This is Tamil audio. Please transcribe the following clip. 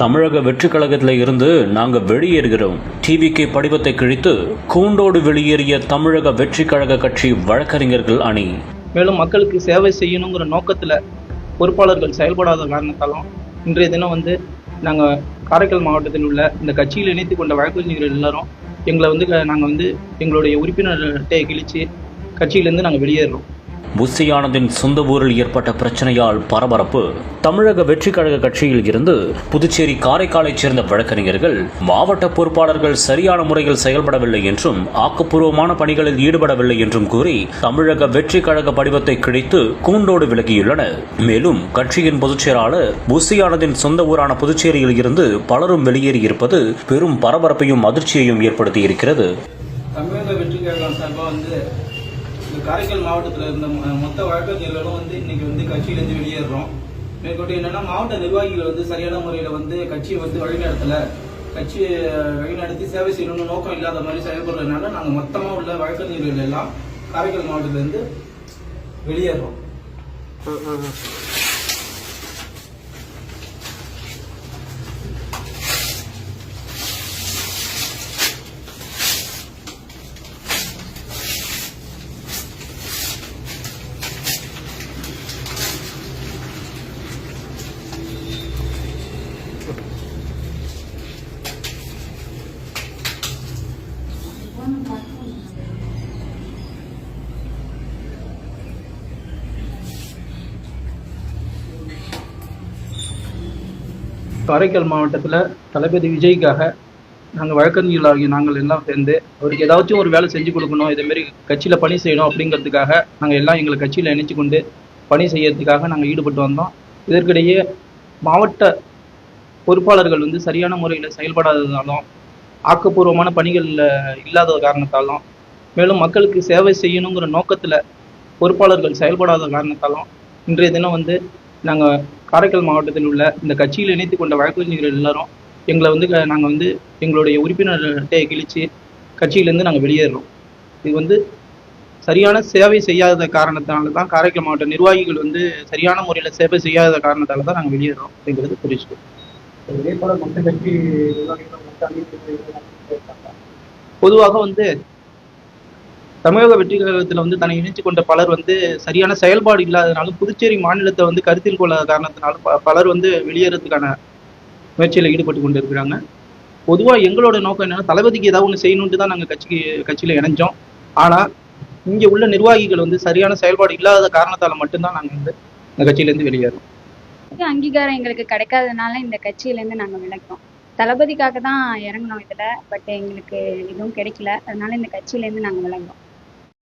தமிழக வெற்றி கழகத்தில் இருந்து நாங்கள் வெளியேறுகிறோம். டிவிக்கு படிவத்தை கிழித்து கூண்டோடு வெளியேறிய தமிழக வெற்றி கழக கட்சி வழக்கறிஞர்கள் அணி. மேலும் மக்களுக்கு சேவை செய்யணுங்கிற நோக்கத்தில் பொறுப்பாளர்கள் செயல்படாத காரணத்தாலும் இன்றைய தினம் வந்து நாங்கள் காரைக்கால் மாவட்டத்தில் உள்ள இந்த கட்சியில் இணைத்து கொண்ட வழக்கறிஞர்கள் எல்லாரும் எங்களை வந்து நாங்கள் வந்து எங்களுடைய உறுப்பினர் அட்டையை கிழித்து கட்சியிலேருந்து நாங்கள் வெளியேறுறோம் புஸ்ஸி சொந்த ஊரில் ஏற்பட்ட பிரச்சனையால் பரபரப்பு. தமிழக வெற்றி கழக கட்சியில் இருந்து புதுச்சேரி காரைக்காலைச் சேர்ந்த வழக்கறிஞர்கள் மாவட்ட பொறுப்பாளர்கள் சரியான முறையில் செயல்படவில்லை என்றும் ஆக்கப்பூர்வமான பணிகளில் ஈடுபடவில்லை என்றும் கூறி தமிழக வெற்றி கழக படிவத்தை கிழித்து கூண்டோடு விலகியுள்ளனர். மேலும் கட்சியின் பொதுச்செயலாளர் செயலாளர் சொந்த ஊரான புதுச்சேரியில் இருந்து பலரும் வெளியேறியிருப்பது பெரும் பரபரப்பையும் அதிர்ச்சியையும் ஏற்படுத்தியிருக்கிறது. தமிழக வெற்றி கழகம் சார்பாக வந்து இந்த காரைக்கால் மாவட்டத்தில் இருந்த மொத்த வழக்கறிஞர்களும் வந்து இன்னைக்கு வந்து கட்சியிலேருந்து வெளியேறுறோம். மேற்கொண்டு என்னன்னா மாவட்ட நிர்வாகிகள் வந்து சரியான முறையில் வந்து கட்சியை வந்து வழிநடத்தல. கட்சி வழிநடத்தி சேவை செய்யணும்னு நோக்கம் இல்லாத மாதிரி செயல்படுறதுனால நாங்கள் மொத்தமாக உள்ள வழக்கறிஞர்கள் எல்லாம் காரைக்கால் மாவட்டத்திலேருந்து வெளியேறுறோம். காரைக்கால் மாவட்டத்தில் தளபதி விஜய்க்காக நாங்கள் வழக்கறிஞர்களாகிய நாங்கள் எல்லாம் சேர்ந்து அவருக்கு ஏதாச்சும் ஒரு வேலை செஞ்சு கொடுக்கணும் இதேமாரி கட்சியில் பணி செய்யணும் அப்படிங்கிறதுக்காக நாங்கள் எல்லாம் எங்களை கட்சியில் இணைச்சு கொண்டு பணி செய்யறதுக்காக நாங்கள் ஈடுபட்டு வந்தோம். இதற்கிடையே மாவட்ட பொறுப்பாளர்கள் வந்து சரியான முறையில் செயல்படாததாலும் ஆக்கப்பூர்வமான பணிகளில் இல்லாத காரணத்தாலும் மேலும் மக்களுக்கு சேவை செய்யணுங்கிற நோக்கத்தில் பொறுப்பாளர்கள் செயல்படாத காரணத்தாலும் இன்றைய தினம் வந்து நாங்கள் காரைக்கால் மாவட்டத்தில் உள்ள இந்த கட்சியில் இணைத்து கொண்ட வழக்கறிஞர்கள் எல்லாரும் எங்களை வந்து நாங்கள் வந்து எங்களுடைய உறுப்பினர் அட்டையை கிழிச்சு கட்சியிலேருந்து நாங்கள் வெளியேறுறோம் இது வந்து சரியான சேவை செய்யாத காரணத்தினால தான் காரைக்கால் மாவட்ட நிர்வாகிகள் வந்து சரியான முறையில் சேவை செய்யாத காரணத்தால தான் நாங்கள் வெளியேறோம் அப்படிங்கிறது புரிஞ்சுக்கோ பொதுவாக வந்து தமிழக வெற்றி கழகத்தில் வந்து தன்னை இணைத்து கொண்ட பலர் வந்து சரியான செயல்பாடு இல்லாதனாலும் புதுச்சேரி மாநிலத்தை வந்து கருத்தில் கொள்ளாத காரணத்தினாலும் ப- பலர் வந்து வெளியேறதுக்கான முயற்சியில் ஈடுபட்டு கொண்டு இருக்கிறாங்க பொதுவாக எங்களோட நோக்கம் என்னன்னா தளபதிக்கு ஏதாவது ஒன்று செய்யணுன்ட்டு தான் நாங்கள் கட்சிக்கு கட்சியில் இணைஞ்சோம். ஆனால் இங்கே உள்ள நிர்வாகிகள் வந்து சரியான செயல்பாடு இல்லாத காரணத்தால் மட்டும்தான் நாங்கள் வந்து இந்த கட்சியிலேருந்து வெளியேறோம். அங்கீகாரம் எங்களுக்கு கிடைக்காதனால இந்த கட்சியிலேருந்து நாங்கள் விளக்கோம் தளபதிக்காக தான் இறங்கினோம் இதில் பட் எங்களுக்கு எதுவும் கிடைக்கல. அதனால இந்த கட்சியிலேருந்து நாங்கள் விலகிறோம்